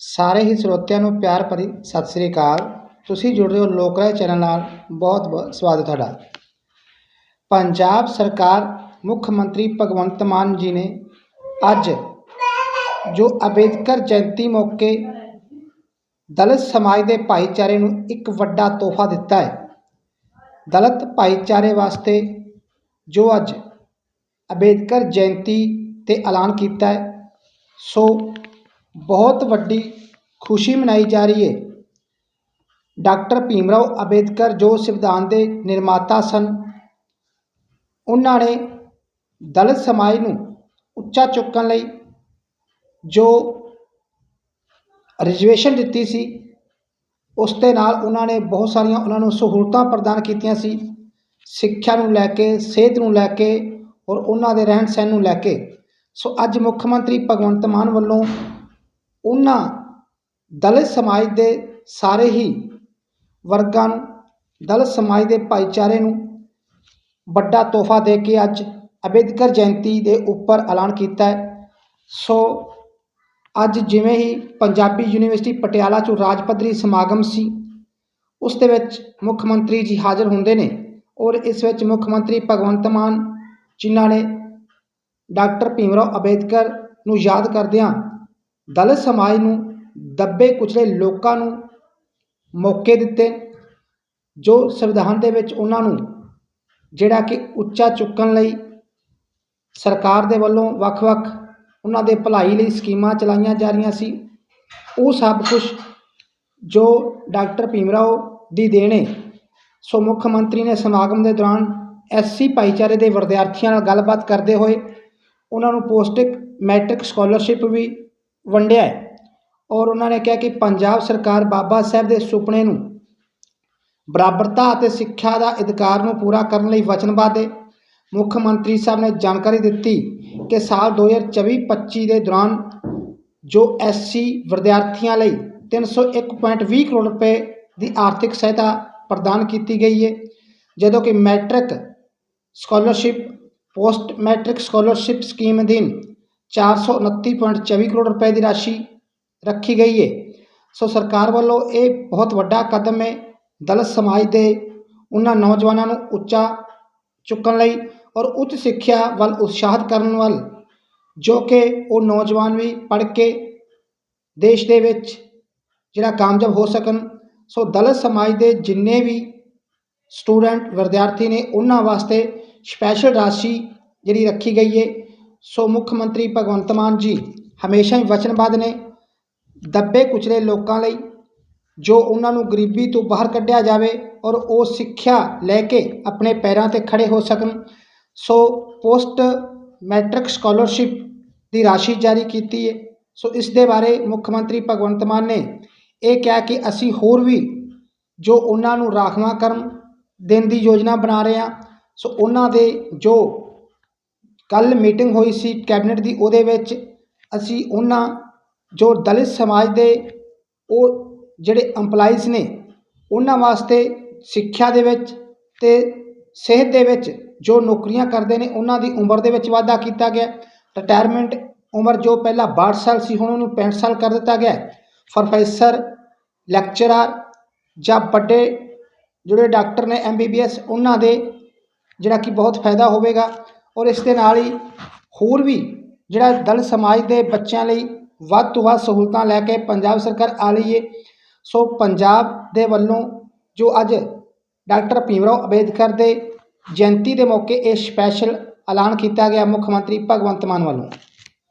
ਸਾਰੇ ਹੀ ਸਰੋਤਿਆਂ ਨੂੰ ਪਿਆਰ ਭਰੀ ਸਤਿ ਸ੍ਰੀ ਅਕਾਲ। ਤੁਸੀਂ ਜੁੜ ਰਹੇ ਹੋ ਲੋਕ ਰਾਏ ਚੈਨਲ ਨਾਲ। ਬਹੁਤ ਬਹੁਤ ਸਵਾਗਤ ਤੁਹਾਡਾ। ਪੰਜਾਬ ਸਰਕਾਰ, ਮੁੱਖ ਮੰਤਰੀ ਭਗਵੰਤ ਮਾਨ ਜੀ ਨੇ ਅੱਜ ਜੋ ਅੰਬੇਦਕਰ ਜਯੰਤੀ ਮੌਕੇ ਦਲਿਤ ਸਮਾਜ ਦੇ ਭਾਈਚਾਰੇ ਨੂੰ ਇੱਕ ਵੱਡਾ ਤੋਹਫਾ ਦਿੱਤਾ ਹੈ। ਦਲਿਤ ਭਾਈਚਾਰੇ ਵਾਸਤੇ ਜੋ ਅੱਜ ਅੰਬੇਦਕਰ ਜਯੰਤੀ ਤੇ ਐਲਾਨ ਕੀਤਾ ਹੈ, ਸੋ ਬਹੁਤ ਵੱਡੀ ਖੁਸ਼ੀ ਮਨਾਈ ਜਾ ਰਹੀ ਹੈ। ਡਾਕਟਰ ਭੀਮ ਰਾਓ ਅੰਬੇਦਕਰ ਜੋ ਸੰਵਿਧਾਨ ਦੇ ਨਿਰਮਾਤਾ ਸਨ, ਉਹਨਾਂ ਨੇ ਦਲਿਤ ਸਮਾਜ ਨੂੰ ਉੱਚਾ ਚੁੱਕਣ ਲਈ ਜੋ ਰਿਜ਼ਰਵੇਸ਼ਨ ਦਿੱਤੀ ਸੀ, ਉਸ ਦੇ ਨਾਲ ਉਹਨਾਂ ਨੇ ਬਹੁਤ ਸਾਰੀਆਂ ਉਹਨਾਂ ਨੂੰ ਸਹੂਲਤਾਂ ਪ੍ਰਦਾਨ ਕੀਤੀਆਂ ਸੀ, ਸਿੱਖਿਆ ਨੂੰ ਲੈ ਕੇ, ਸਿਹਤ ਨੂੰ ਲੈ ਕੇ ਔਰ ਉਹਨਾਂ ਦੇ ਰਹਿਣ ਸਹਿਣ ਨੂੰ ਲੈ ਕੇ। ਸੋ ਅੱਜ ਮੁੱਖ ਮੰਤਰੀ ਭਗਵੰਤ ਮਾਨ ਵੱਲੋਂ ਉਹਨਾਂ ਦਲਿਤ ਸਮਾਜ ਦੇ ਸਾਰੇ ਹੀ ਵਰਗਾਂ ਨੂੰ, ਦਲਿਤ ਸਮਾਜ ਦੇ ਭਾਈਚਾਰੇ ਨੂੰ ਵੱਡਾ ਤੋਹਫਾ ਦੇ ਕੇ ਅੱਜ ਅੰਬੇਦਕਰ ਜਯੰਤੀ ਦੇ ਉੱਪਰ ਐਲਾਨ ਕੀਤਾ ਹੈ। ਸੋ ਅੱਜ ਜਿਵੇਂ ਹੀ ਪੰਜਾਬੀ ਯੂਨੀਵਰਸਿਟੀ ਪਟਿਆਲਾ 'ਚੋਂ ਰਾਜ ਪੱਧਰੀ ਸਮਾਗਮ ਸੀ, ਉਸ ਦੇ ਵਿੱਚ ਮੁੱਖ ਮੰਤਰੀ ਜੀ ਹਾਜ਼ਰ ਹੁੰਦੇ ਨੇ ਔਰ ਇਸ ਵਿੱਚ ਮੁੱਖ ਮੰਤਰੀ ਭਗਵੰਤ ਮਾਨ, ਜਿਨ੍ਹਾਂ ਨੇ ਡਾਕਟਰ ਭੀਮ ਰਾਓ ਅੰਬੇਦਕਰ ਨੂੰ ਯਾਦ ਕਰਦਿਆਂ ਦਲਿਤ ਸਮਾਜ ਨੂੰ ਦੱਬੇ ਕੁਚਲੇ ਲੋਕਾਂ ਨੂੰ ਮੌਕੇ ਦਿੱਤੇ, ਜੋ ਸੰਵਿਧਾਨ ਦੇ ਵਿੱਚ ਉਹਨਾਂ ਨੂੰ ਜਿਹੜਾ ਕਿ ਉੱਚਾ ਚੁੱਕਣ ਲਈ ਸਰਕਾਰ ਦੇ ਵੱਲੋਂ ਵੱਖ-ਵੱਖ ਉਹਨਾਂ ਦੇ ਭਲਾਈ ਲਈ ਸਕੀਮਾਂ ਚਲਾਈਆਂ ਜਾ ਰਹੀਆਂ ਸੀ, ਉਹ ਸਭ ਕੁਝ ਜੋ ਡਾਕਟਰ ਭੀਮ ਰਾਓ ਦੀ ਦੇਣੇ ਸੋ ਮੁੱਖ ਮੰਤਰੀ ਨੇ ਸਮਾਗਮ ਦੇ ਦੌਰਾਨ ਐਸਸੀ ਭਾਈਚਾਰੇ ਦੇ ਵਿਦਿਆਰਥੀਆਂ ਨਾਲ ਗੱਲਬਾਤ ਕਰਦੇ ਹੋਏ ਉਹਨਾਂ ਨੂੰ ਪੋਸਟਿਕ ਮੈਟ੍ਰਿਕ ਸਕਾਲਰਸ਼ਿਪ ਵੀ ਵੰਡਿਆ ਹੈ। ਔਰ ਉਹਨਾਂ ਨੇ ਕਿਹਾ ਕਿ ਪੰਜਾਬ ਸਰਕਾਰ ਬਾਬਾ ਸਾਹਿਬ ਦੇ ਸੁਪਨੇ ਨੂੰ ਬਰਾਬਰਤਾ ਅਤੇ ਸਿੱਖਿਆ ਦਾ ਅਧਿਕਾਰ ਨੂੰ ਪੂਰਾ ਕਰਨ ਲਈ ਵਚਨਬੱਧ ਹੈ। ਮੁੱਖ ਮੰਤਰੀ ਸਾਹਿਬ ਨੇ ਜਾਣਕਾਰੀ ਦਿੱਤੀ ਕਿ ਸਾਲ 2024-25 ਦੇ ਦੌਰਾਨ ਜੋ ਐਸਸੀ ਵਿਦਿਆਰਥੀਆਂ ਲਈ 301.20 ਕਰੋੜ ਰੁਪਏ ਦੀ ਆਰਥਿਕ ਸਹਾਇਤਾ ਪ੍ਰਦਾਨ ਕੀਤੀ ਗਈ ਹੈ, ਜਦੋਂ ਕਿ matric scholarship post matric scholarship scheme ਅਧੀਨ 429.24 ਕਰੋੜ ਰੁਪਏ ਦੀ ਰਾਸ਼ੀ ਰੱਖੀ ਗਈ ਹੈ ਸੋ ਸਰਕਾਰ ਵੱਲੋਂ ਇਹ ਬਹੁਤ ਵੱਡਾ ਕਦਮ ਹੈ ਦਲਿਤ ਸਮਾਜ ਦੇ ਉਹਨਾਂ ਨੌਜਵਾਨਾਂ ਨੂੰ ਉੱਚਾ ਚੁੱਕਣ ਲਈ ਔਰ ਉੱਚ ਸਿੱਖਿਆ ਵੱਲ ਉਤਸ਼ਾਹਿਤ ਕਰਨ ਵੱਲ ਜੋ ਕਿ ਉਹ ਨੌਜਵਾਨ ਵੀ ਪੜ੍ਹ ਕੇ ਦੇਸ਼ ਦੇ ਵਿੱਚ ਜਿਹੜਾ ਕਾਮਯਾਬ ਹੋ ਸਕਣ ਸੋ ਦਲਿਤ ਸਮਾਜ ਦੇ ਜਿੰਨੇ ਵੀ ਸਟੂਡੈਂਟ ਵਿਦਿਆਰਥੀ ਨੇ ਉਹਨਾਂ ਵਾਸਤੇ ਸਪੈਸ਼ਲ ਰਾਸ਼ੀ ਜਿਹੜੀ ਰੱਖੀ ਗਈ ਹੈ ਸੋ ਮੁੱਖ ਮੰਤਰੀ ਭਗਵੰਤ ਮਾਨ ਜੀ ਹਮੇਸ਼ਾ ਹੀ ਵਚਨਬੱਧ ਨੇ ਦੱਬੇ ਕੁਚਲੇ ਲੋਕਾਂ ਲਈ ਜੋ ਉਹਨਾਂ ਨੂੰ ਗਰੀਬੀ ਤੋਂ ਬਾਹਰ ਕੱਢਿਆ ਜਾਵੇ ਔਰ ਉਹ ਸਿੱਖਿਆ ਲੈ ਕੇ ਆਪਣੇ ਪੈਰਾਂ ਤੇ ਖੜੇ ਹੋ ਸਕਣ। ਸੋ ਪੋਸਟ ਮੈਟ੍ਰਿਕ ਸਕਾਲਰਸ਼ਿਪ ਦੀ ਰਾਸ਼ੀ ਜਾਰੀ ਕੀਤੀ ਹੈ। ਸੋ ਇਸ ਦੇ ਬਾਰੇ ਮੁੱਖ ਮੰਤਰੀ ਭਗਵੰਤ ਮਾਨ ਨੇ ਇਹ ਕਿਹਾ ਕਿ ਅਸੀਂ ਹੋਰ ਵੀ ਜੋ ਉਹਨਾਂ ਨੂੰ ਰਾਖਵਾਂ ਕਰਨ ਦੇਣ ਦੀ ਯੋਜਨਾ ਬਣਾ ਰਹੇ ਹਾਂ। ਸੋ ਉਹਨਾਂ ਦੇ ਜੋ ਕੱਲ ਮੀਟਿੰਗ ਹੋਈ ਸੀ ਕੈਬਨਿਟ ਦੀ, ਉਹਦੇ ਵਿੱਚ ਅਸੀਂ ਉਹਨਾਂ, ਜੋ ਦਲਿਤ ਸਮਾਜ ਦੇ ਉਹ ਜਿਹੜੇ EMPLOYEES ਨੇ, ਉਹਨਾਂ ਵਾਸਤੇ ਸਿੱਖਿਆ ਦੇ ਵਿੱਚ ਤੇ ਸਿਹਤ ਦੇ ਵਿੱਚ ਜੋ ਨੌਕਰੀਆਂ ਕਰਦੇ ਨੇ, ਉਹਨਾਂ ਦੀ ਉਮਰ ਦੇ ਵਿੱਚ ਵਾਧਾ ਕੀਤਾ ਗਿਆ। ਰਿਟਾਇਰਮੈਂਟ ਉਮਰ ਜੋ ਪਹਿਲਾਂ 62 ਸਾਲ ਸੀ, ਹੁਣ ਉਹਨੂੰ 65 ਸਾਲ ਕਰ ਦਿੱਤਾ ਗਿਆ। ਪ੍ਰੋਫੈਸਰ ਲੈਕਚਰਰ ਜਾਂ ਵੱਡੇ ਜਿਹੜੇ ਡਾਕਟਰ ਨੇ ਐਮਬੀਬੀਐਸ ਉਹਨਾਂ ਦੇ ਜਿਹੜਾ ਕਿ ਬਹੁਤ ਫਾਇਦਾ ਹੋਵੇਗਾ। ਔਰ ਇਸ ਦੇ ਨਾਲ ਹੀ ਹੋਰ ਵੀ ਜਿਹੜਾ ਦਲ ਸਮਾਜ ਦੇ ਬੱਚਿਆਂ ਲਈ ਵੱਧ ਤੋਂ ਵੱਧ ਸਹੂਲਤਾਂ ਲੈ ਕੇ ਪੰਜਾਬ ਸਰਕਾਰ ਆ ਰਹੀ ਹੈ, ਸੋ ਪੰਜਾਬ ਦੇ ਵੱਲੋਂ ਜੋ ਅੱਜ ਡਾਕਟਰ ਭੀਮ ਰਾਓ ਅੰਬੇਦਕਰ ਦੇ ਜਯੰਤੀ ਦੇ ਮੌਕੇ ਇਹ ਸਪੈਸ਼ਲ ਐਲਾਨ ਕੀਤਾ ਗਿਆ ਮੁੱਖ ਮੰਤਰੀ ਭਗਵੰਤ ਮਾਨ ਵੱਲੋਂ।